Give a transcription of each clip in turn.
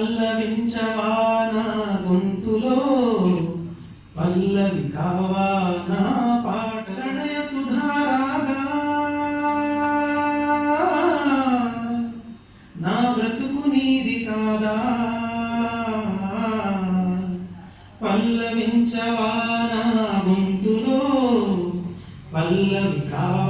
పల్లవించవానా గొంతులో? పల్లవి కావానా పాట? ప్రణయ సుధారాగా. నా బ్రతుకు నీది కాదా? పల్లవించవానా గొంతులో? పల్లవి కావా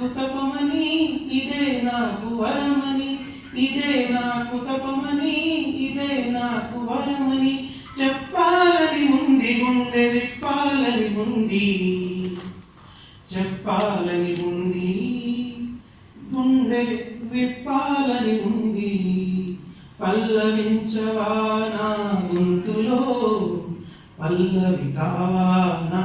నాకు తపమని ఇదే నాకు వరమని ఇదే నాకు తపమని ఇదే నాకు వరమని చెప్పాలని ఉంది గుండె విప్పాలని ఉంది. చెప్పాలని ఉంది గుండె విప్పాలని ఉంది. పల్లవించవా నా గొంతులో పల్లవి కావా నా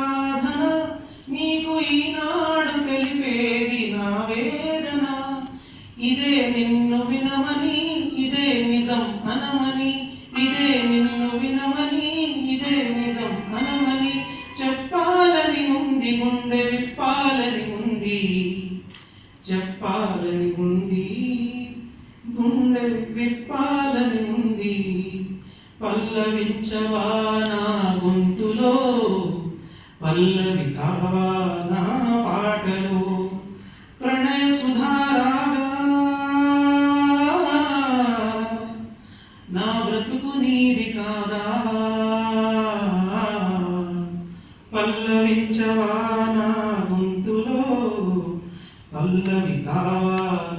ఇదే నిన్ను వినమని ఇదే నిజం అనమని ఇదే నిన్ను వినమని ఇదే నిజం అనమని చెప్పాలని ఉంది గుండె విప్పాలని ఉంది. చెప్పాలని ఉంది గుండె విప్పాలని ఉంది. పల్లవించవా నా గొంతులో పల్లవి కావా నా బ్రతుకు నీది కాదా? పల్లవించవా నా గొంతులో? పల్లవి కావా?